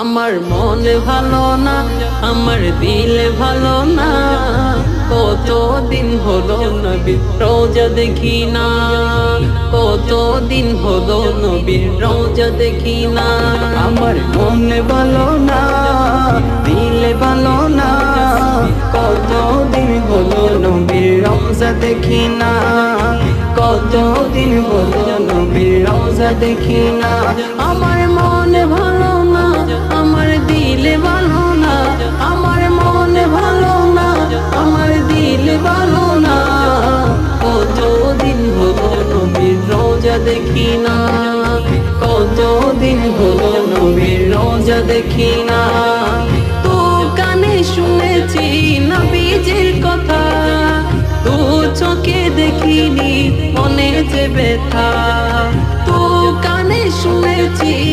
আমার মন ভালো না, আমার দিল ভালো না। কত দিন হলো নবীর রোজা দেখি না কত দিন হলো নবীর রোজা দেখি না। আমার মন ভালো না, দিল ভালো না কত দিন হলো নবীর রোজা দেখি না। কত দিন হলো নবীর রোজা দেখি না। আমার দেখি না। কতদিন হলো নবীর রোজা দেখি না। তো কানে শুনেছি নবীজির কথা। তো চোখে দেখিনি মনে যে ব্যথা। তো কানে শুনেছি